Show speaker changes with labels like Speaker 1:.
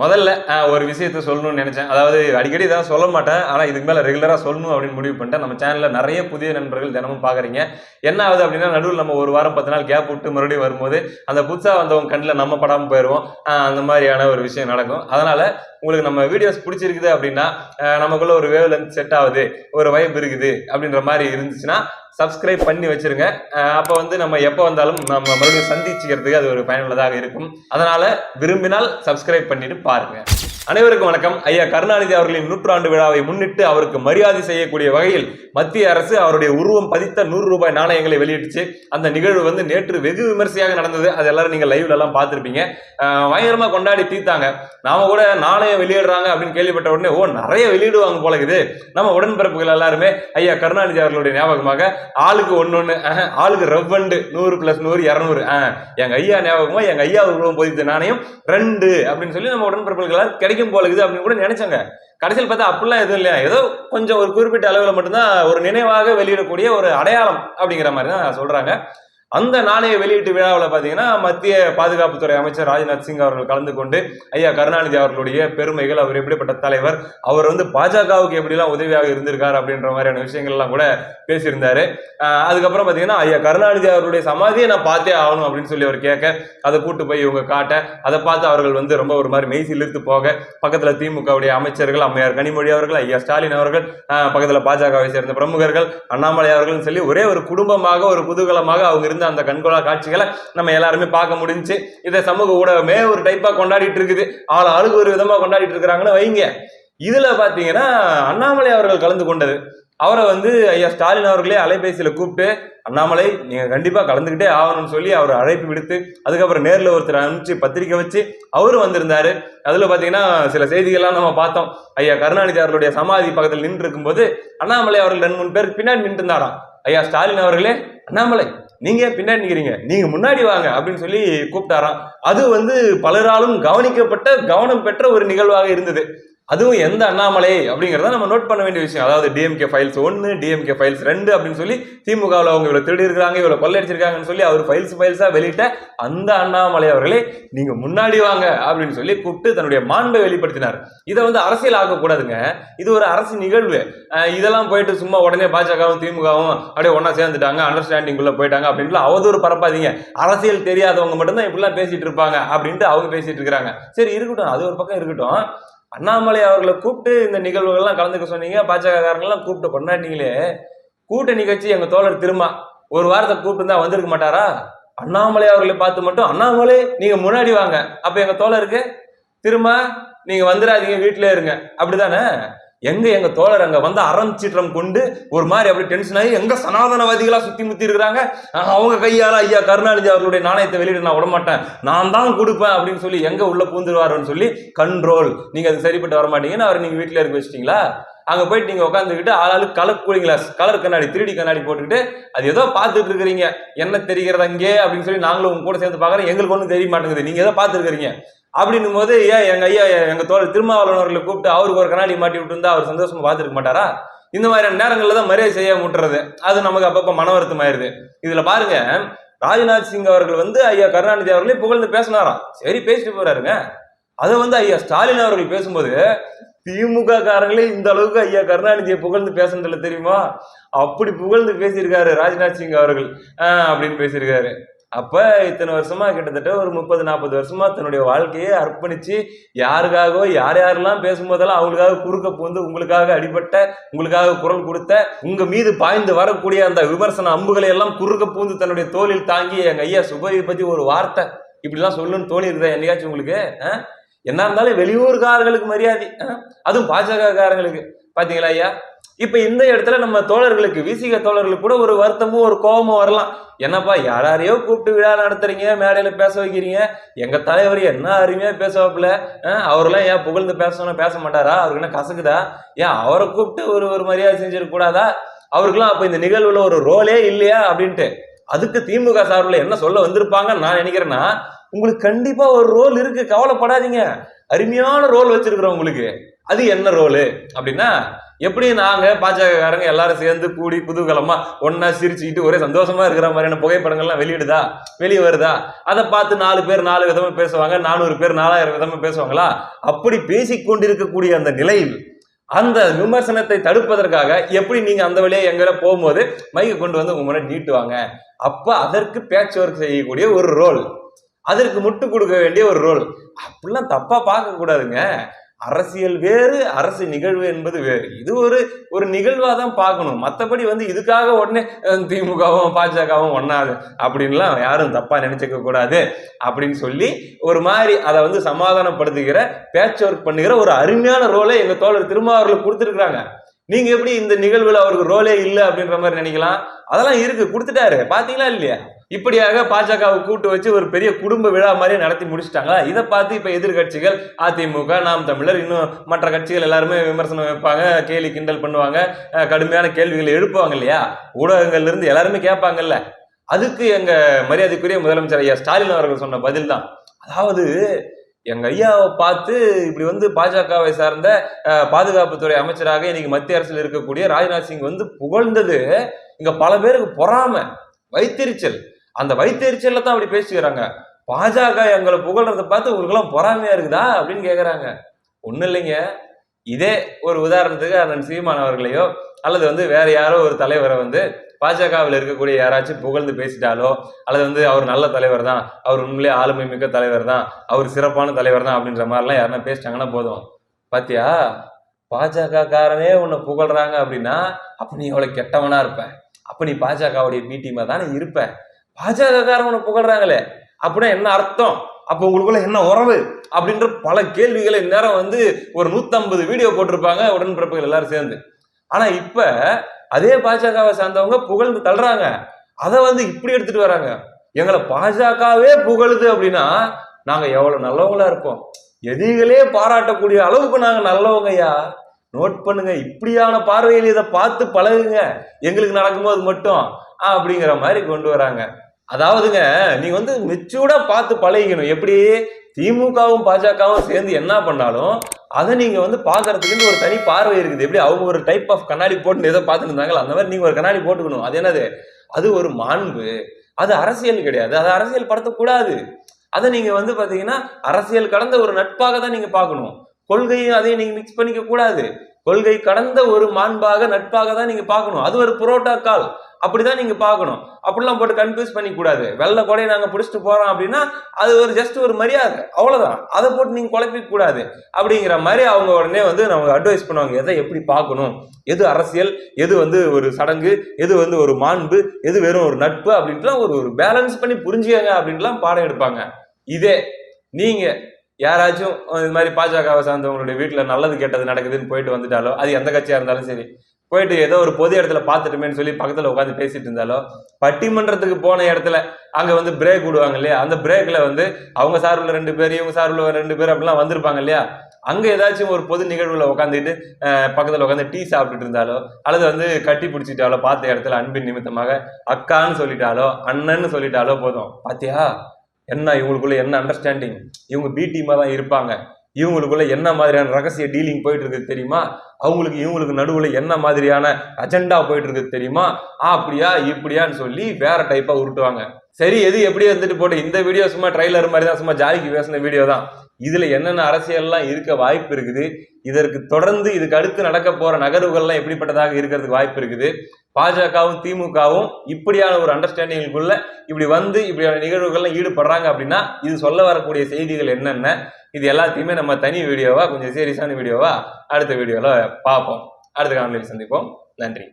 Speaker 1: முதல்ல ஒரு விஷயத்த சொல்லணும்னு நினைச்சேன். அதாவது அடிக்கடி இதான் சொல்ல மாட்டேன். ஆனால் இதுக்கு மேலே ரெகுலராக சொல்லணும் அப்படின்னு முடிவு பண்ணிட்டேன். நம்ம சேனலில் நிறைய புதிய நண்பர்கள் தினமும் பார்க்குறீங்க என்ன ஆகுது அப்படின்னா நடுவில் நம்ம ஒரு வாரம் பத்து நாள் கேப் விட்டு மறுபடியும் வரும்போது அந்த புதுசாக வந்தவங்க கண்ணில் நம்ம படாமல் போயிடுவோம் அந்த மாதிரியான ஒரு விஷயம் நடக்கும். அதனால் உங்களுக்கு நம்ம வீடியோஸ் பிடிச்சிருக்குது அப்படின்னா நமக்குள்ளே நமக்குள்ள ஒரு வேவ் லென்த் செட் ஆகுது. ஒரு வைப் இருக்குது அப்படின்ற மாதிரி இருந்துச்சுன்னா சப்ஸ்கிரைப் பண்ணி வச்சிருங்க. அப்போ வந்து நம்ம எப்போ வந்தாலும் நம்ம மறுபடியும் சந்திச்சுக்கிறதுக்கு அது ஒரு பயனுள்ளதாக இருக்கும். அதனால விரும்பினால் சப்ஸ்கிரைப் பண்ணிட்டு பாருங்க. அனைவருக்கும் வணக்கம். ஐயா கருணாநிதி அவர்களின் நூற்றாண்டு விழாவை முன்னிட்டு அவருக்கு மரியாதை செய்யக்கூடிய வகையில் மத்திய அரசு அவருடைய உருவம் பதித்த நூறு ரூபாய் நாணயங்களை வெளியிட்டுச்சு. அந்த நிகழ்வு வந்து நேற்று வெகு விமர்சையாக நடந்தது. அது எல்லாரும் நீங்க லைவ்ல எல்லாம் பார்த்துருப்பீங்க. பயங்கரமா கொண்டாடி தீர்த்தாங்க. நாம கூட நாணயம் வெளியிடுறாங்க அப்படின்னு கேள்விப்பட்ட உடனே ஓ நிறைய வெளியிடுவாங்க போல இருக்குது. நம்ம உடன்பிறப்புகள் எல்லாருமே ஐயா கருணாநிதி அவர்களுடைய ஞாபகமாக ஆளுக்கு ஒன்னொன்னு அஹ், ஆளுக்கு ரவ்வண்டு நூறு பிளஸ் நூறு இரநூறு எங்க ஐயா ஞாபகமா எங்க ஐயா உருவம் பொதித்த நாணயம் ரெண்டு அப்படின்னு சொல்லி நம்ம உடன்பிறப்புகள் கிடைக்கும் போல இருக்குது அப்படின்னு கூட நினைச்சாங்க. கடைசியில் பார்த்தா அப்படிலாம் எதுவும் இல்லையா? ஏதோ கொஞ்சம் ஒரு குறிப்பிட்ட அளவில் மட்டும்தான் ஒரு நினைவாக வெளியிடக்கூடிய ஒரு அடையாளம் அப்படிங்கிற மாதிரி தான் சொல்றாங்க. அந்த நாணய வெளியீட்டு விழாவில் பார்த்தீங்கன்னா மத்திய பாதுகாப்புத்துறை அமைச்சர் ராஜ்நாத் சிங் அவர்கள் கலந்து கொண்டு ஐயா கருணாநிதி அவர்களுடைய பெருமைகள் அவர் எப்படிப்பட்ட தலைவர் அவர் வந்து பாஜகவுக்கு எப்படிலாம் உதவியாக இருந்திருக்கார் அப்படின்ற மாதிரியான விஷயங்கள்லாம் கூட பேசியிருந்தாரு. அதுக்கப்புறம் பார்த்தீங்கன்னா ஐயா கருணாநிதி அவருடைய சமாதியை நான் பார்த்தே ஆகணும் அப்படின்னு சொல்லி அவர் கேட்க அதை கூட்டு போய் இவங்க காட்ட அதை பார்த்து அவர்கள் வந்து ரொம்ப ஒரு மாதிரி மெய்சி இழுத்து போக பக்கத்தில் திமுகவுடைய அமைச்சர்கள் அம்மையார் கனிமொழி அவர்கள் ஐயா ஸ்டாலின் அவர்கள் பக்கத்தில் பாஜகவை சேர்ந்த பிரமுகர்கள் அண்ணாமலை அவர்கள் சொல்லி ஒரே ஒரு குடும்பமாக ஒரு குதூகலமாக அவங்க இருந்த அந்த கண்கொள்ளா காட்சிகளை நம்ம எல்லாருமே பார்க்க முடிஞ்சுச்சு இதை சமூக ஊடகமே ஒரு டைப்பாக கொண்டாடிட்டு இருக்குது. ஆள் ஆளுக்கு ஒரு விதமாக கொண்டாடிட்டு இருக்கிறாங்கன்னு வைங்க. இதில் பார்த்தீங்கன்னா அண்ணாமலை அவர்கள் கலந்து கொண்டது. அவரை வந்து ஐயா ஸ்டாலின் அவர்களே அலைபேசியில் கூப்பிட்டு அண்ணாமலை நீங்கள் கண்டிப்பாக கலந்துக்கிட்டே ஆகணும்னு சொல்லி அவர் அழைப்பு விடுத்து அதுக்கப்புறம் நேரில் ஒருத்தர் அனுப்பிச்சு பத்திரிக்கை வச்சு அவரும் வந்திருந்தாரு. அதில் பார்த்தீங்கன்னா சில செய்திகள்லாம் நம்ம பார்த்தோம். ஐயா கருணாநிதி அவர்களுடைய சமாதி பக்கத்தில் நின்று இருக்கும்போது அண்ணாமலை அவர்கள் ரெண்டு மூணு பேருக்கு பின்னாடி நின்று இருந்தாராம் ஐயா ஸ்டாலின் அவர்களே அண்ணாமலை நீங்க ஏன் பின்னாடி நிற்கிறீங்க நீங்க முன்னாடி வாங்க அப்படின்னு சொல்லி கூப்பிட்டாராம். அது வந்து பலராலும் கவனிக்கப்பட்ட கவனம் பெற்ற ஒரு நிகழ்வாக இருந்தது. அதுவும் எந்த அண்ணாமலை அப்படிங்கிறத நம்ம நோட் பண்ண வேண்டிய விஷயம். அதாவது டிஎம்கே ஃபைல்ஸ் ஒன்று டிஎம்கே ஃபைல்ஸ் ரெண்டு அப்படின்னு சொல்லி திமுகவில் அவங்க இவ்வளோ திருடி இருக்கிறாங்க இவ்வளோ கொள்ளையடிச்சிருக்காங்கன்னு சொல்லி அவர் ஃபைல்ஸ் ஃபைல்ஸாக வெளியிட்ட அந்த அண்ணாமலை அவர்களே நீங்கள் முன்னாடி வாங்க அப்படின்னு சொல்லி கூப்பிட்டு தன்னுடைய மாண்பை வெளிப்படுத்தினார். இதை வந்து அரசியல் ஆக்கக்கூடாதுங்க. இது ஒரு அரசு நிகழ்வு. இதெல்லாம் போயிட்டு சும்மா உடனே பாஜகவும் திமுகவும் அப்படியே ஒன்றா சேர்ந்துட்டாங்க அண்டர்ஸ்டாண்டிங்குள்ளே போயிட்டாங்க அப்படின்னு அவதூறு பரப்பாதீங்க. அரசியல் தெரியாதவங்க மட்டும்தான் இப்படிலாம் பேசிகிட்டு இருப்பாங்க அப்படின்ட்டு அவங்க பேசிகிட்டு இருக்கிறாங்க. சரி இருக்கட்டும். அது ஒரு பக்கம் இருக்கட்டும். அண்ணாமலை அவர்களை கூப்பிட்டு இந்த நிகழ்வுகள்லாம் கலந்துக்க சொன்னீங்க. பாஜக கூப்பிட்டு கொண்டாடினீங்களே கூட்டணி கட்சி எங்கள் தோழர் திருமா ஒரு வாரத்தை கூப்பிட்டு தான் வந்திருக்க மாட்டாரா? அண்ணாமலை அவர்களை பார்த்து மட்டும் அண்ணாமலை நீங்க முன்னாடி வாங்க. அப்ப எங்க தோழருக்கு திரும்ப நீங்க வந்துடாதீங்க வீட்டிலே இருங்க. அப்படிதானே எங்க எங்க தோழர் அங்க வந்து அறம் சீற்றம் கொண்டு ஒரு மாதிரி அப்படி டென்ஷன் ஆகி எங்க சனாதனவாதிகளா சுத்தி முத்தி இருக்கிறாங்க? அவங்க கையால ஐயா கருணாநிதி அவர்களுடைய நாணயத்தை வெளியிட நான் விட மாட்டேன் நான் தான் கொடுப்பேன் அப்படின்னு சொல்லி எங்க உள்ள பூந்துருவாருன்னு சொல்லி கண்ட்ரோல் நீங்க அது சரிப்பட்டு வர மாட்டீங்கன்னு அவர் நீங்க வீட்டுல இருக்க வச்சிட்டீங்களா? அங்கே போயிட்டு நீங்கள் உட்காந்துக்கிட்டு ஆளாளு கலர் கூலிங் கிளாஸ் கலர் கண்ணாடி திருடி கண்ணாடி போட்டுக்கிட்டு அது ஏதோ பார்த்துட்டு இருக்கிறீங்க. என்ன தெரிகிறது அங்கே அப்படின்னு சொல்லி நாங்களும் உங்க கூட சேர்ந்து பார்க்குறோம். எங்களுக்கு ஒன்றும் தெரிய மாட்டேங்குது. நீங்கள் ஏதோ பார்த்துருக்கிறீங்க அப்படின்னும் போது ஏன் எங்க ஐயா எங்க தோழர் திருமாவளவர்களை கூப்பிட்டு அவருக்கு ஒரு கண்ணாடி மாட்டி விட்டுருந்தா அவர் சந்தோஷமா பார்த்துருக்க மாட்டாரா? இந்த மாதிரியான நேரங்களில் தான் மரியாதை செய்ய முட்டுறது அது நமக்கு அப்பப்போ மன ஆயிருது இதுல பாருங்க ராஜ்நாத் சிங் அவர்கள் வந்து ஐயா கருணாநிதி அவர்களே புகழ்ந்து பேசினாராம். சரி பேசிட்டு போறாருங்க. அதை வந்து ஐயா ஸ்டாலின் அவர்கள் பேசும்போது திமுக காரங்களே இந்த அளவுக்கு ஐயா கருணாநிதியை புகழ்ந்து பேசுனதில்ல தெரியுமா? அப்படி புகழ்ந்து பேசியிருக்காரு ராஜ்நாத் சிங் அவர்கள். ஆஹ் அப்படின்னு பேசியிருக்காரு. அப்போ இத்தனை வருஷமா கிட்டத்தட்ட ஒரு முப்பது நாற்பது வருஷமா தன்னுடைய வாழ்க்கையை அர்ப்பணிச்சு யாருக்காகவோ யார் யாரெல்லாம் பேசும்போதெல்லாம் அவங்களுக்காக குறுக்க பூந்து உங்களுக்காக அடிபட்ட உங்களுக்காக குரல் கொடுத்த உங்க மீது பாய்ந்து வரக்கூடிய அந்த விமர்சன அம்புகளை எல்லாம் குறுக்க பூந்து தன்னுடைய தோளில் தாங்கி எங்க ஐயா சுபையை பத்தி ஒரு வார்த்தை. இப்படிலாம் சொல்லுன்னு தோணி இருக்குதா என்னையாச்சும் உங்களுக்கு? ஆ? என்ன இருந்தாலும் வெளியூர்காரர்களுக்கு மரியாதை. ஆ? அதுவும் பாஜக காரங்களுக்கு பாத்தீங்களா ஐயா? இப்போ இந்த இடத்துல நம்ம தோழர்களுக்கு விசிக தோழர்களுக்கு கூட ஒரு வருத்தமும் ஒரு கோபமும் வரலாம். என்னப்பா யாராரையோ யாரையோ கூப்பிட்டு விழா நடத்துறீங்க மேடையில் பேச வைக்கிறீங்க? எங்கள் தலைவர் என்ன அருமையாக பேசுவாப்புல? அவரெல்லாம் ஏன் புகழ்ந்து பேசணும் பேச மாட்டாரா? அவருக்கு என்ன கசக்குதா? ஏன் அவரை கூப்பிட்டு ஒரு ஒரு மரியாதை செஞ்சிடக்கூடாதா அவருக்கெல்லாம் அப்போ இந்த நிகழ்வுல ஒரு ரோலே இல்லையா? அப்படின்ட்டு. அதுக்கு திமுக சார்பில் என்ன சொல்ல வந்திருப்பாங்கன்னு நான் நினைக்கிறேன்னா உங்களுக்கு கண்டிப்பாக ஒரு ரோல் இருக்குது கவலைப்படாதீங்க. அருமையான ரோல் வச்சிருக்கிறோம் உங்களுக்கு. அது என்ன ரோலு? அப்படின்னா எப்படி நாங்க பாஜகக்காரங்க எல்லாரும் சேர்ந்து கூடி புதுகலமா ஒன்னா சிரிச்சுக்கிட்டு ஒரே சந்தோஷமா இருக்கிற மாதிரியான புகைப்படங்கள்லாம் வெளியிடுதா? வெளியே வருதா? அதை பார்த்து நாலு பேர் நாலு விதமா பேசுவாங்க நானூறு பேர் நாலாயிரம் விதமா பேசுவாங்களா? அப்படி பேசி கொண்டிருக்கக்கூடிய அந்த நிலையில் அந்த விமர்சனத்தை தடுப்பதற்காக எப்படி நீங்க அந்த வழியா எங்களை போகும்போது மைக்கை கொண்டு வந்து உங்க முன்னாடி நீட்டுவாங்க அப்ப அதற்கு பேட்ச் ஒர்க் செய்யக்கூடிய ஒரு ரோல் அதற்கு முட்டு கொடுக்க வேண்டிய ஒரு ரோல் அப்படிலாம் தப்பா பார்க்க கூடாதுங்க அரசியல் வேறு அரசு நிகழ்வு என்பது வேறு. இது ஒரு ஒரு நிகழ்வா தான் பார்க்கணும். மற்றபடி வந்து இதுக்காக உடனே திமுகவும் பாஜகவும் ஒண்ணாது. அப்படின்லாம் யாரும் தப்பா நினைச்சுக்க கூடாது அப்படின்னு சொல்லி ஒரு மாதிரி அதை வந்து சமாதானப்படுத்துகிற பேட்ச் ஒர்க் பண்ணுகிற ஒரு அருமையான ரோலை எங்க தோழர் திருமாவர்கள் கொடுத்துருக்குறாங்க. நீங்க எப்படி இந்த நிகழ்வுல அவருக்கு ரோலே இல்லை அப்படின்ற மாதிரி நினைக்கலாம்? அதெல்லாம் இருக்கு. கொடுத்துட்டாரு. பாத்தீங்களா இல்லையா? இப்படியாக பாஜகவை கூட்டு வச்சு ஒரு பெரிய குடும்ப விழா மாதிரி நடத்தி முடிச்சிட்டாங்களா? இதை பார்த்து இப்போ எதிர்கட்சிகள் அதிமுக நாம் தமிழர் இன்னும் மற்ற கட்சிகள் எல்லாருமே விமர்சனம் வைப்பாங்க கேலி கிண்டல் பண்ணுவாங்க கடுமையான கேள்விகளை எழுப்புவாங்க இல்லையா? ஊடகங்கள்ல இருந்து எல்லாருமே கேட்பாங்கல்ல. அதுக்கு எங்க மரியாதைக்குரிய முதலமைச்சர் ஐயா ஸ்டாலின் அவர்கள் சொன்ன பதில் தான் அதாவது எங்க ஐயாவை பார்த்து இப்படி வந்து பாஜகவை சார்ந்த பாதுகாப்புத்துறை அமைச்சராக இன்னைக்கு மத்திய அரசில் இருக்கக்கூடிய ராஜ்நாத் சிங் வந்து புகழ்ந்தது இங்க பல பேருக்கு பொறாம வைத்தெரிச்சல். அந்த வைத்தெரிச்சல்ல தான் அப்படி பேசிக்கிறாங்க. பாஜக எங்களை புகழ்றதை பார்த்து உங்களுக்கெல்லாம் பொறாமையா இருக்குதா? அப்படின்னு கேட்குறாங்க ஒன்றும் இல்லைங்க. இதே ஒரு உதாரணத்துக்கு அண்ணன் சீமான் அவர்களையோ அல்லது வந்து வேற யாரோ ஒரு தலைவரை வந்து பாஜகவில் இருக்கக்கூடிய யாராச்சும் புகழ்ந்து பேசிட்டாலோ அல்லது வந்து அவர் நல்ல தலைவர் தான் அவர் உண்மையிலே ஆளுமை மிக்க தலைவர் தான் அவர் சிறப்பான தலைவர் தான் அப்படின்ற மாதிரிலாம் யாருன்னா பேசிட்டாங்கன்னா போதும். பாத்தியா? பாஜக காரனே உன்னை புகழ்றாங்க அப்படின்னா அப்ப நீ எவ்வளவு கெட்டவனா இருப்ப. அப்ப நீ பாஜகவுடைய பி டீமா தானே இருப்ப. பாஜகக்காரவனை புகழ்றாங்களே. அப்படின்னா என்ன அர்த்தம்? அப்போ உங்களுக்குள்ள என்ன உறவு? அப்படின்ற பல கேள்விகளை இந்நேரம் வந்து ஒரு நூத்தம்பது வீடியோ போட்டிருப்பாங்க உடன்பிறப்புகள் எல்லாரும் சேர்ந்து. ஆனா இப்ப அதே பாஜகவை சார்ந்தவங்க புகழ்ந்து தள்ளுறாங்க. அதை வந்து இப்படி எடுத்துட்டு வராங்க. எங்களை பாஜகவே புகழுது அப்படின்னா நாங்க எவ்வளவு நல்லவங்களா இருப்போம். எதிரிகளே பாராட்டக்கூடிய அளவுக்கு நாங்க நல்லவங்கய்யா நோட் பண்ணுங்க இப்படியான பார்வையில் இதை பார்த்து பழகுங்க. எங்களுக்கு நடக்கும்போது மட்டும். அப்படிங்கிற மாதிரி கொண்டு வராங்க. அதாவதுங்க நீங்க வந்து மெச்சூர்டா பார்த்து பழகிக்கணும். எப்படி? திமுகவும் பாஜகவும் சேர்ந்து என்ன பண்ணாலும் அதை நீங்க வந்து பாக்குறதுக்குன்னு ஒரு தனி பார்வை இருக்குது. எப்படி? அவங்க ஒரு டைப் ஆஃப் கண்ணாடி போட்டு எதை பார்த்துட்டு இருந்தாங்களோ அந்த மாதிரி நீங்க ஒரு கண்ணாடி போட்டுக்கணும். அது என்னது? அது ஒரு மாண்பு. அது அரசியல் கிடையாது. அது அரசியல் படுத்தக்கூடாது. அதை நீங்க வந்து பாத்தீங்கன்னா அரசியல் கடந்த ஒரு நட்பாக தான் நீங்க பார்க்கணும். கொள்கையும் அதையும் நீங்க மிக்ஸ் பண்ணிக்க கூடாது கொள்கை கடந்த ஒரு மாண்பாக நட்பாக தான் நீங்க பார்க்கணும். அது ஒரு புரோட்டோக்கால் அப்படிதான் நீங்க பார்க்கணும். அப்படிலாம் போட்டு கன்ஃபியூஸ் பண்ணிக்கூடாது. வெள்ளை கொடையை நாங்க பிடிச்சிட்டு போறோம் அப்படின்னா அது ஒரு ஜஸ்ட் ஒரு மரியாதை. அவ்வளவுதான். அதை போட்டு நீங்க குழப்பிக்க கூடாது அப்படிங்கிற மாதிரி அவங்க உடனே வந்து நமக்கு அட்வைஸ் பண்ணுவாங்க. எதை எப்படி பார்க்கணும்? எது அரசியல்? எது வந்து ஒரு சடங்கு? எது வந்து ஒரு மாண்பு? எது வெறும் ஒரு நட்பு? அப்படின்ட்டுலாம் ஒரு ஒரு பேலன்ஸ் பண்ணி புரிஞ்சுக்கங்க அப்படின்ட்டுலாம் பாடம் எடுப்பாங்க. இதே நீங்க யாராச்சும் இது மாதிரி பாஜகவை சார்ந்தவங்களுடைய வீட்டில் நல்லது கெட்டது நடக்குதுன்னு போயிட்டு வந்துட்டாலோ அது எந்த கட்சியாக இருந்தாலும் சரி போயிட்டு ஏதோ ஒரு பொது இடத்துல பார்த்துட்டுமேன்னு சொல்லி பக்கத்தில் உட்காந்து பேசிட்டு இருந்தாலோ பட்டிமன்றத்துக்கு போன இடத்துல அங்கே வந்து பிரேக் விடுவாங்க இல்லையா? அந்த பிரேக்கில் வந்து அவங்க சார்பில் ரெண்டு பேர் இவங்க சார்பில் ரெண்டு பேர் அப்படிலாம் வந்திருப்பாங்க இல்லையா? அங்கே ஏதாச்சும் ஒரு பொது நிகழ்வில் உட்காந்துட்டு பக்கத்தில் உட்காந்து டீ சாப்பிட்டுட்டு இருந்தாலோ அல்லது வந்து கட்டி பிடிச்சிட்டாலோ பார்த்த இடத்துல அன்பின் நிமித்தமாக அக்கான்னு சொல்லிட்டாலோ அண்ணன்னு சொல்லிட்டாலோ போதும். பாத்தியா? என்ன இவங்களுக்குள்ள என்ன அண்டர்ஸ்டாண்டிங் இவங்க பி டீமாக தான் இருப்பாங்க. இவங்களுக்குள்ள என்ன மாதிரியான ரகசிய டீலிங் போயிட்டு இருக்குது தெரியுமா? அவங்களுக்கு இவங்களுக்கு நடுவில் என்ன மாதிரியான அஜெண்டா போயிட்டு இருக்குது தெரியுமா? அப்படியா இப்படியான்னு சொல்லி வேற டைப்பா உருட்டுவாங்க. சரி எது எப்படி வந்துட்டு போட்டு இந்த வீடியோ சும்மா ட்ரைலர் மாதிரி தான் சும்மா ஜாலிக்கு பேசின வீடியோ தான். இதுல என்னென்ன அரசியல்லாம் இருக்க வாய்ப்பு இருக்குது? இதற்கு தொடர்ந்து இதுக்கு அடுத்து நடக்க போற நகர்வுகள்லாம் எப்படிப்பட்டதாக இருக்கிறதுக்கு வாய்ப்பு இருக்குது? பாஜகவும் திமுகவும் இப்படியான ஒரு அண்டர்ஸ்டாண்டிங்குள்ள இப்படி வந்து இப்படியான நிகழ்வுகள்லாம் ஈடுபடுறாங்க அப்படின்னா இது சொல்ல வரக்கூடிய செய்திகள் என்னென்ன? இது எல்லாத்தையுமே நம்ம தனி வீடியோவா கொஞ்சம் சீரியஸான வீடியோவா அடுத்த வீடியோவில் பார்ப்போம். அடுத்த காணொலியில் சந்திப்போம். நன்றி.